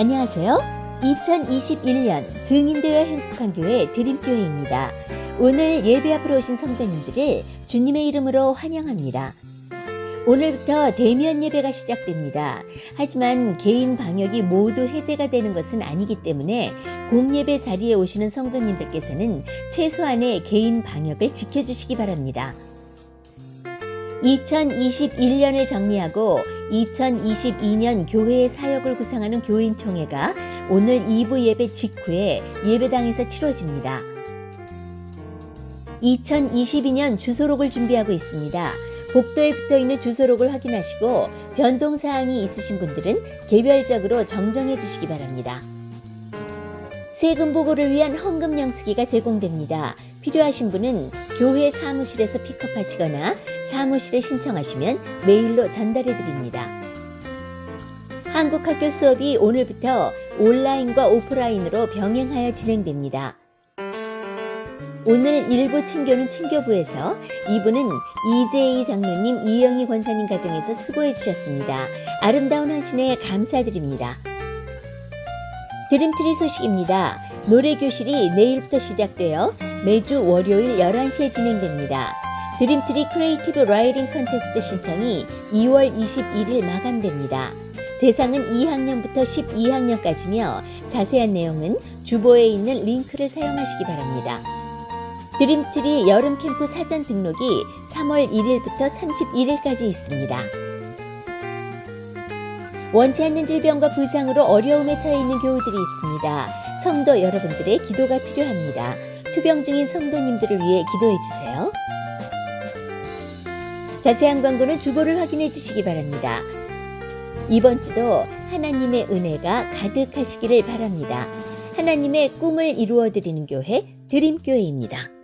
안녕하세요. 2021년 증인되어 행복한 교회 드림교회입니다. 오늘 예배 앞으로 오신 성도님들을 주님의 이름으로 환영합니다. 오늘부터 대면 예배가 시작됩니다. 하지만 개인 방역이 모두 해제가 되는 것은 아니기 때문에 공예배 자리에 오시는 성도님들께서는 최소한의 개인 방역을 지켜주시기 바랍니다. 2021년을 정리하고 2022년 교회의 사역을 구상하는 교인총회가 오늘 2부 예배 직후에 예배당에서 치러집니다. 2022년 주소록을 준비하고 있습니다. 복도에 붙어 있는 주소록을 확인하시고 변동사항이 있으신 분들은 개별적으로 정정해 주시기 바랍니다. 세금 보고를 위한 헌금 영수기가 제공됩니다. 필요하신 분은 교회 사무실에서 픽업하시거나 사무실에 신청하시면 메일로 전달해 드립니다. 한국 학교 수업이 오늘부터 온라인과 오프라인으로 병행하여 진행됩니다. 오늘 일부 친교는 친교부에서 2부는 이재희 장로님, 이영희 권사님 가정에서 수고해 주셨습니다. 아름다운 헌신에 감사드립니다. 드림트리 소식입니다. 노래교실이 내일부터 시작되어 매주 월요일 11시에 진행됩니다. 드림트리 크리에이티브 라이딩 컨테스트 신청이 2월 21일 마감됩니다. 대상은 2학년부터 12학년까지며 자세한 내용은 주보에 있는 링크를 사용하시기 바랍니다. 드림트리 여름 캠프 사전 등록이 3월 1일부터 31일까지 있습니다. 원치 않는 질병과 부상으로 어려움에 처해 있는 교우들이 있습니다. 성도 여러분들의 기도가 필요합니다. 투병 중인 성도님들을 위해 기도해 주세요. 자세한 광고는 주보를 확인해 주시기 바랍니다. 이번 주도 하나님의 은혜가 가득하시기를 바랍니다. 하나님의 꿈을 이루어 드리는 교회 드림교회입니다.